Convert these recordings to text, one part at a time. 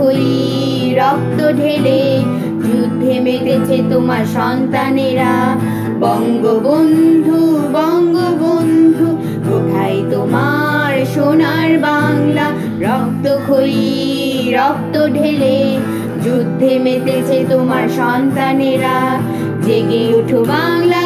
খই রক্ত ঢেলে যুদ্ধে মেতেছে তোমার সন্তানেরা। বঙ্গবন্ধু বঙ্গবন্ধু, কোথায় তোমার সোনার বাংলা? রক্ত খই, রক্ত ঢেলে যুদ্ধে মেতেছে তোমার সন্তানেরা। জেগে ওঠো বাংলাদেশ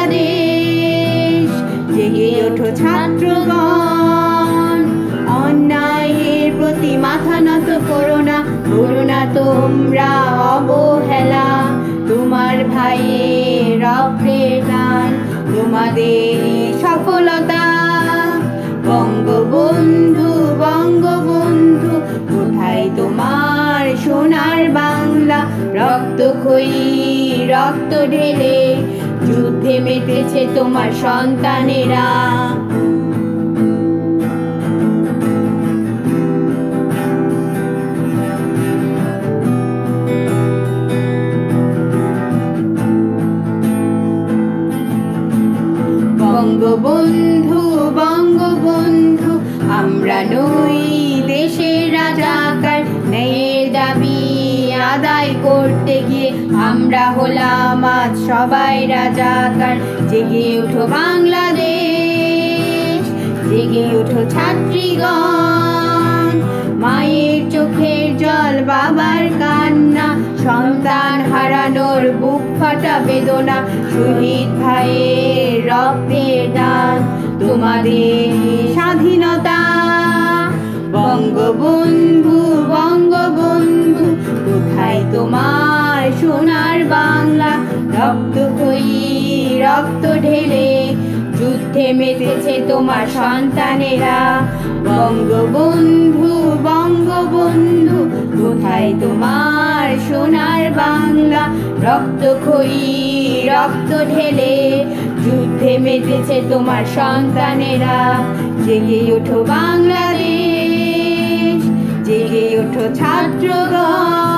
তোমরা অবহেলা, তোমার ভাইয়ের রক্তের দান তোমাদের সফলতা। বঙ্গবন্ধু বঙ্গবন্ধু, কোথায় তোমার সোনার বাংলা? রক্ত খই, রক্ত ঢেলে, যুদ্ধে মেতেছে তোমার সন্তানেরা। বঙ্গবন্ধু বঙ্গবন্ধু, আমরা নই দেশের রাজাকার। ন্যায়ের দাবি আদায় করতে গিয়ে আমরা হলাম আজ সবাই রাজাকার। জেগে উঠো বাংলাদেশ, জেগে উঠো ছাত্রীগণ। মায়ের চোখের বুক ফাটা বেদনা, শহীদ ভাইয়ের রক্তের দান। তোমাদের স্বাধীনতা। বঙ্গবন্ধু বঙ্গবন্ধু, কোথায় তোমার সোনার বাংলা? রক্ত খই, রক্ত ঢেলে যুদ্ধে মেতেছে তোমার সন্তানেরা। বঙ্গবন্ধু বঙ্গবন্ধু, কোথায় তোমার সোনার বাংলা, রক্ত খই, রক্ত ঢেলে। যুদ্ধে মেতেছে তোমার সন্তানেরা। জেগে ওঠো বাংলাদেশ, জেগে ওঠো ছাত্রগণ।